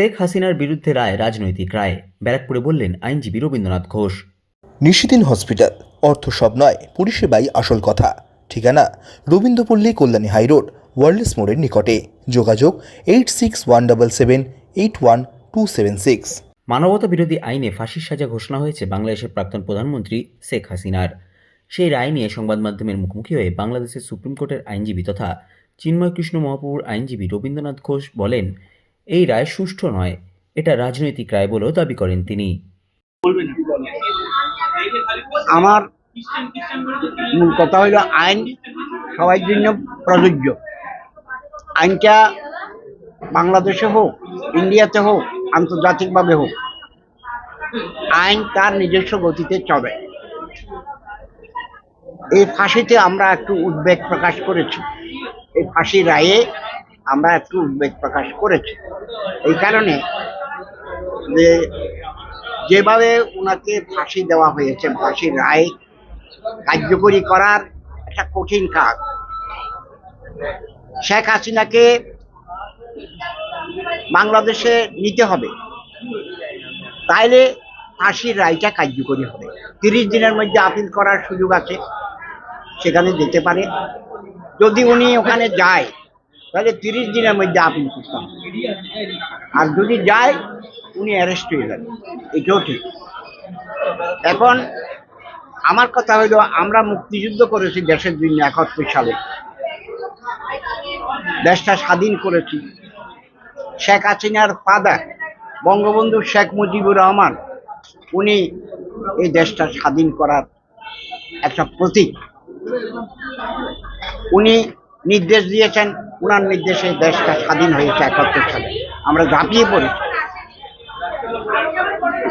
শেখ হাসিনার বিরুদ্ধে রায় রাজনৈতিক রায়। ব্যারাকপুরে বললেন আইনজীবী রবীন্দ্রনাথ ঘোষ। নিশিদিন হসপিটাল অর্থ সব নয় পরিষেবাই আসল কথা। ঠিকানা রবীন্দ্রপল্লী কল্যাণী হাইরোড ওয়ার্ল্ডস মোড়ের নিকটে। যোগাযোগ eight six one double seven eight one two seven six. মানবতা বিরোধী আইনে ফাঁসির সাজা ঘোষণা হয়েছে বাংলাদেশের প্রাক্তন প্রধানমন্ত্রী শেখ হাসিনার। সেই রায় নিয়ে সংবাদ মাধ্যমের মুখোমুখি হয়ে বাংলাদেশের সুপ্রিম কোর্টের আইনজীবী তথা চিন্ময় কৃষ্ণ মহাপ্রভুর আইনজীবী রবীন্দ্রনাথ ঘোষ বলেন এই রায় সুষ্ঠু নয়, এটা রাজনৈতিক রায় বলেও দাবি করেন তিনি। আমার মূল কথা হইল আইন সবার জন্য প্রযোজ্য। আইনটা বাংলাদেশে হোক, ইন্ডিয়াতে হোক, আন্তর্জাতিকভাবে হোক, আইন তার নিজস্ব গতিতে চলে। এই ফাঁসিতে আমরা একটু উদ্বেগ প্রকাশ করেছি। এই ফাঁসি রায়ে আমরা একটু উদ্বেগ প্রকাশ করেছি। এই কারণে যে, যেভাবে ওনাকে ফাঁসি দেওয়া হয়েছে ফাঁসির রায় কার্যকরী করার একটা কঠিন কাজ, শেখ হাসিনাকে বাংলাদেশে নিতে হবে। তাইলে ফাঁসির রায়টা কার্যকরী হবে। তিরিশ দিনের মধ্যে আপিল করার সুযোগ আছে, সেখানে যেতে পারে। যদি উনি ওখানে যায় তাহলে তিরিশ দিনের মধ্যে আপিল করতে আর যদি যায়, উনি অ্যারেস্ট হয়ে যাবে। এটাও ঠিক। এখন আমার কথা হইল আমরা মুক্তিযুদ্ধ করেছি দেশের জন্য একাত্তর সালে। দেশটা স্বাধীন করেছি। শেখ হাসিনার ফাদার বঙ্গবন্ধু শেখ মুজিবুর রহমান, উনি এই দেশটা স্বাধীন করার একটা প্রতীক। উনি নির্দেশ দিয়েছেন উনার নির্দেশে দেশটা স্বাধীন হয়েছে একাত্তর সালে। আমরা ঝাঁপিয়ে পড়েছি।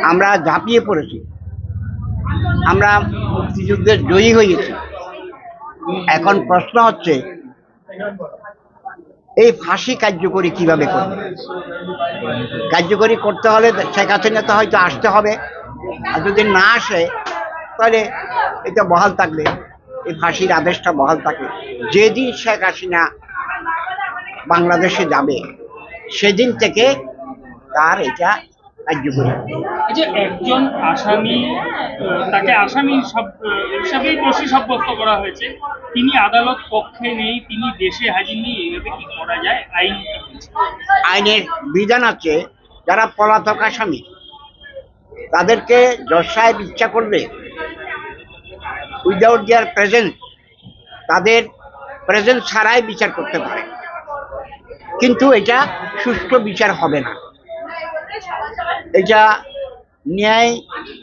আমরা ঝাঁপিয়ে পড়েছি। আমরা মুক্তিযুদ্ধে জয়ী হয়েছি। এখন প্রশ্ন হচ্ছে, এই ফাঁসি কার্যকরী কীভাবে করবে? কার্যকরী করতে হলে শেখ হাসিনা তো হয়তো আসতে হবে। আর যদি না আসে, তাহলে এটা বহাল থাকবে। এই ফাঁসির আদেশটা বহাল থাকে যেদিন শেখ হাসিনা বাংলাদেশে যাবে। সেদিন থেকে তার এটা কার্যকরী এই যে একজন আসামি তাকে আসামি সব- হিসাবেই দোষী সাব্যস্ত করা হয়েছে। তিনি আদালত পক্ষে নেই তিনি দেশে হাজির নেই এইভাবে কি করা যায়? আইন আইনের বিধান আছে যারা পলাতক আসামি তাদেরকে জজ সাহেব ইচ্ছা করলে উইদাউট দেয়ার প্রেজেন্ট তাদের প্রেজেন্ট ছাড়াই বিচার করতে পারে। কিন্তু এটা সুষ্ঠু বিচার হবে না। এটা ন্যায়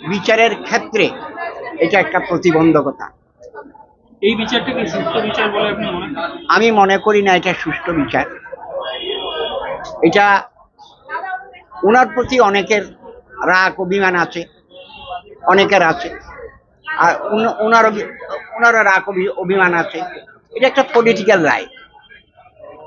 বিচারের ক্ষেত্রে এটা একটা প্রতিবন্ধকতা। এই বিচারটা কি সুস্থ বিচার বলে আপনি মনে আমি মনে করি না এটা সুষ্ঠু বিচার। এটা ওনার প্রতি অনেকের রাগ অভিমান আছে অনেকের আছে। আর ওনার ওনারও রাগ অভি- অভিমান আছে। এটা একটা পলিটিক্যাল রায়